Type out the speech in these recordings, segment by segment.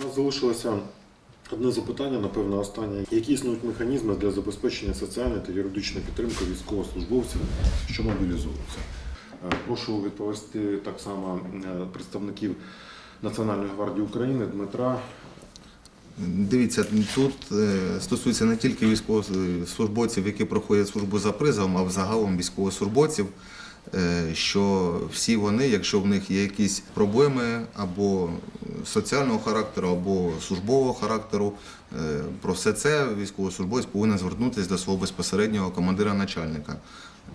У нас залишилося одне запитання, напевно, останнє. Які існують механізми для забезпечення соціальної та юридичної підтримки військовослужбовців, що мобілізуються? Е, Прошу відповісти так само е, представників Національної гвардії України Дмитра. Дивіться, тут е, стосується не тільки військовослужбовців, які проходять службу за призовом, а взагалом військовослужбовців, що всі вони, якщо в них є якісь проблеми або соціального характеру, або службового характеру, е, про все це військовослужбовець повинен звернутися до свого безпосереднього командира начальника.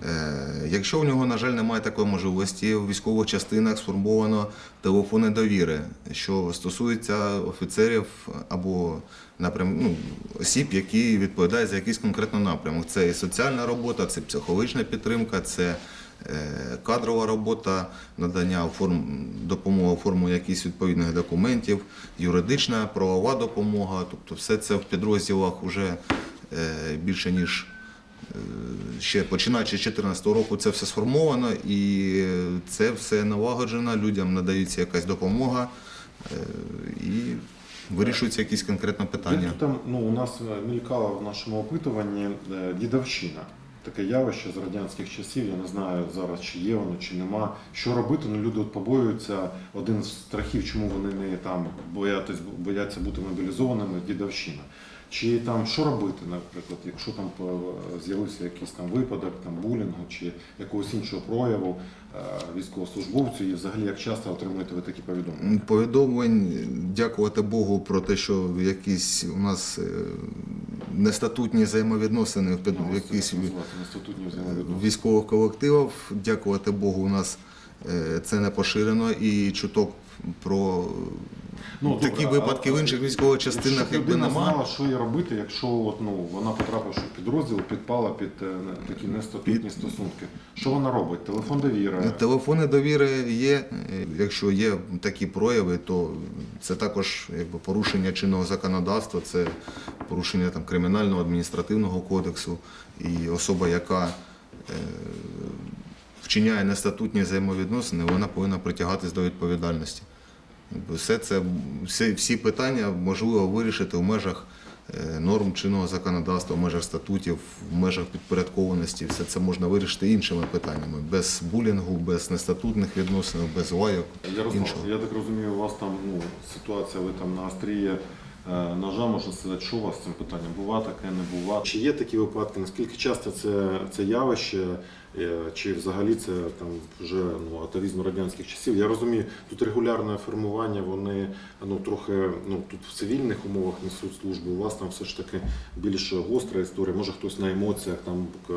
Е, Якщо в нього, на жаль, немає такої можливості, в військових частинах сформовано телефони довіри, що стосується офіцерів або напрям, ну, осіб, які відповідають за якийсь конкретний напрямок. Це і соціальна робота, це психологічна підтримка, це е, кадрова робота, надання форм, допомоги оформлення якихось відповідних документів, юридична, правова допомога. Тобто все це в підрозділах вже е, більше ніж Е, ще починаючи з 2014 року це все сформовано і це все налагоджено, людям надається якась допомога е, і вирішуються якісь конкретні питання. Там ну, у нас е, мількала в нашому опитуванні е, дідовщина. Таке явище з радянських часів, я не знаю зараз, чи є воно, чи нема. Що робити? Ну люди от побоюються. Один з страхів, чому вони не там боятись, бояться бути мобілізованими, дідовщина. Чи там що робити, наприклад, якщо там е, з'явився якийсь там випадок, там булінгу чи якогось іншого прояву е, військовослужбовцю, і взагалі як часто отримуєте ви такі повідомлення? Повідомлень, дякувати Богу про те, що якісь у нас е, нестатутні взаємовідносини в якихось військових колективів. Дякувати Богу, у нас е, це не поширено і чуток про Ну, такі добре, випадки а- в інших військових частинах якби немає. знала, що їй робити, якщо от, ну, вона потрапивши в підрозділ, підпала під е, такі нестатутні стосунки. Що вона робить? Телефон довіри. Телефони довіри є. Е, Якщо є такі прояви, то це також якби, порушення чинного законодавства, це порушення там, кримінального адміністративного кодексу. І особа, яка е, вчиняє нестатутні взаємовідносини, вона повинна притягатись до відповідальності. Якби Все це, всі, всі питання можливо вирішити в межах е, норм чинного законодавства, в межах статутів, в межах підпорядкованості. Все це можна вирішити іншими питаннями, без булінгу, без нестатутних відносин, без лайок. Ярослав, іншого. я так розумію, у вас там ну, ситуація, ви там на остріє е, ножа, можна сказати, що у вас з цим питанням? Бува таке, не бува? Чи є такі випадки? Наскільки часто це, це явище, чи взагалі це там вже ну, атавізм радянських часів? Я розумію, тут регулярне формування, вони ну, трохи ну, тут в цивільних умовах несуть службу, у вас там все ж таки більш гостра історія. Може хтось на емоціях там е,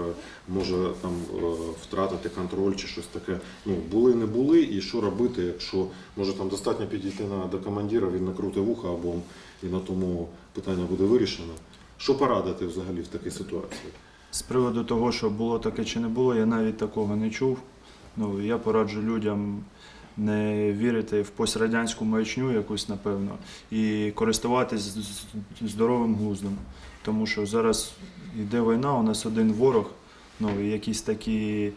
може там е, втратити контроль чи щось таке. Ну, були, не були, і що робити, якщо може там достатньо підійти на, до командира, він накрути вуха або і на тому питання буде вирішено. Що порадити взагалі в такій ситуації? З приводу того, що було таке чи не було, я навіть такого не чув. Ну, я пораджу людям не вірити в пострадянську маячню якусь, напевно, і з- здоровим глуздом. Тому що зараз йде війна, у нас один ворог, ну, якісь такі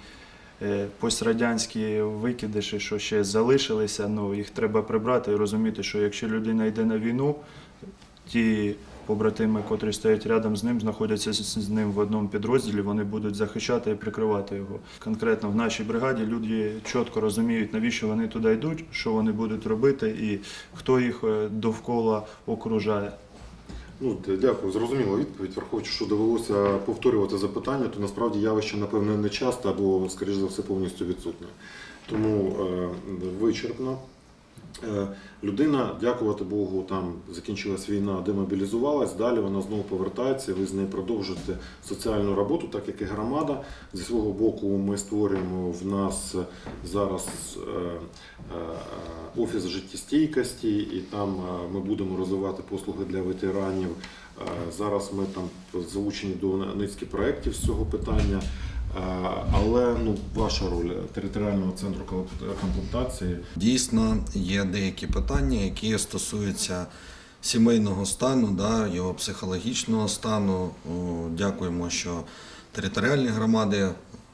е, пострадянські викидиші, що ще залишилися, ну, їх треба прибрати і розуміти, що якщо людина йде на війну, ті побратими, котрі стоять рядом з ним, знаходяться з ним в одному підрозділі, вони будуть захищати і прикривати його. Конкретно в нашій бригаді люди чітко розуміють, навіщо вони туди йдуть, що вони будуть робити і хто їх е, довкола окружає. Ну, дякую, зрозуміла відповідь. Враховуючи, що довелося повторювати запитання, то насправді явище, напевне, не часто або, скоріш за все, повністю відсутнє. Тому е, вичерпно. Е, людина, дякувати Богу, там закінчилась війна, демобілізувалась. Далі вона знову повертається. Ви з нею продовжуєте соціальну роботу, так як і громада. Зі свого боку, ми створюємо в нас зараз е, е, офіс життєстійкості, і там ми будемо розвивати послуги для ветеранів. Зараз ми там залучені до низки проєктів з цього питання. Е, Але ну, ваша роль територіального центру комплектації Дійсно, є деякі питання, які стосуються сімейного стану, да, його психологічного стану. Дякуємо, що територіальні громади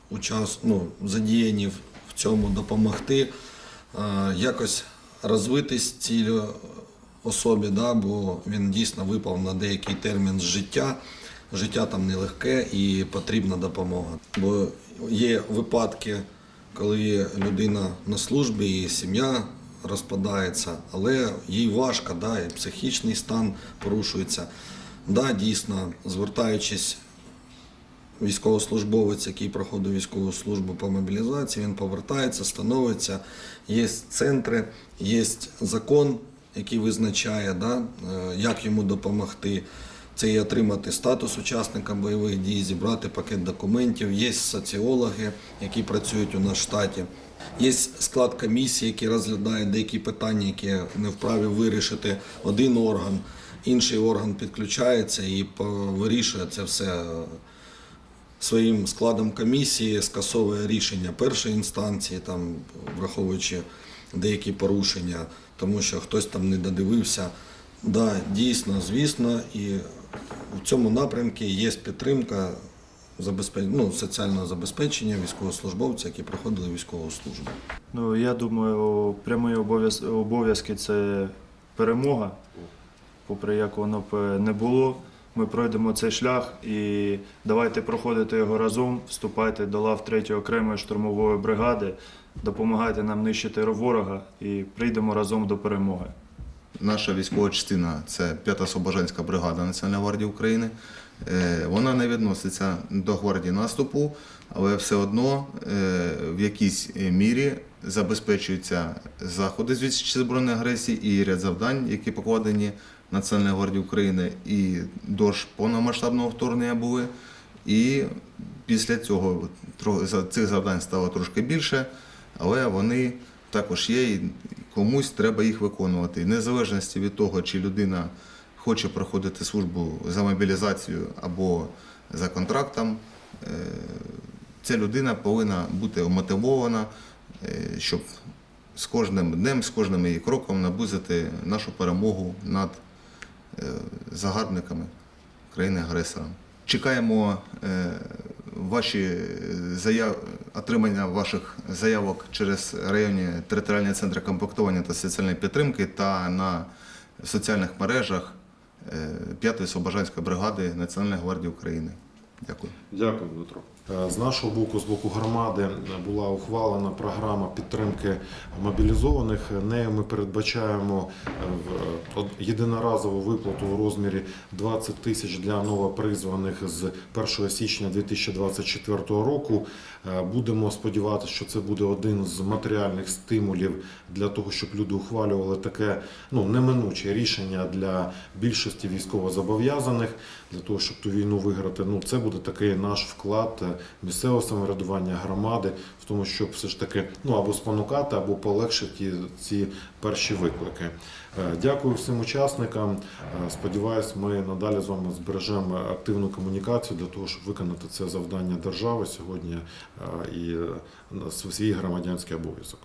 учас, ну, задіяні в цьому допомогти, е, якось розвитись цілю особі, да, бо він дійсно випав на деякий термін з життя. Життя там нелегке і потрібна допомога. Бо є випадки, коли людина на службі і сім'я розпадається, але їй важко, да, і психічний стан порушується. Да, дійсно, звертаючись військовослужбовець, який проходив військову службу по мобілізації, він повертається, становиться. Є центри, є закон, який визначає, да, е, як йому допомогти. Це і отримати статус учасника бойових дій, зібрати пакет документів. Є соціологи, які працюють у нас в штаті. Є склад комісії, який розглядає деякі питання, які не вправі вирішити один орган, інший орган підключається і вирішує це все своїм складом комісії скасовує рішення першої інстанції, там, враховуючи деякі порушення, тому що хтось там не додивився. Да, дійсно, звісно, і в цьому напрямку є підтримка ну, соціального забезпечення військовослужбовців, які проходили військову службу. Ну, я думаю, прямі обов'яз- обов'язки це перемога, попри як воно б не було. Ми пройдемо цей шлях і давайте проходити його разом, вступайте до лав 3 окремої штурмової бригади, допомагайте нам нищити ворога і прийдемо разом до перемоги. Наша військова частина це 5-та Слобожанська бригада Національної гвардії України. Е, Вона не відноситься до гвардії наступу, але все одно е, в якійсь мірі забезпечуються заходи з відсічі збройної агресії і ряд завдань, які покладені Національної гвардії України і до ж повномасштабного вторгнення були. І після цього цих завдань стало трошки більше, але вони також є, і комусь треба їх виконувати. Незалежності від того, чи людина хоче проходити службу за мобілізацію або за контрактом, е, ця людина повинна бути мотивована, е, щоб з кожним днем, з кожним її кроком наблизити нашу перемогу над е, загарбниками країни-агресора. Чекаємо ваші заяв... отримання ваших заявок через районні територіальні центри комплектування та соціальної підтримки та на соціальних мережах е, 5-ї Слобожанської бригади Національної гвардії України. Дякую. Дякую, Дмитро. Е, З нашого боку, з боку громади, е, була ухвалена програма підтримки мобілізованих. Нею ми передбачаємо е, в- єдиноразову виплату у розмірі 20 тисяч для новопризваних з 1 січня 2024 року. Будемо сподіватися, що це буде один з матеріальних стимулів для того, щоб люди ухвалювали таке ну, неминуче рішення для більшості військовозобов'язаних, для того, щоб ту війну виграти. Ну, це буде такий наш вклад е, місцевого самоврядування громади в тому, щоб все ж таки ну, або спонукати, або полегшити ці перші виклики. Е, Дякую всім учасникам. Е, Сподіваюсь, ми надалі з вами збережемо активну комунікацію для того, щоб виконати це завдання держави сьогодні і свій громадянський обов'язок.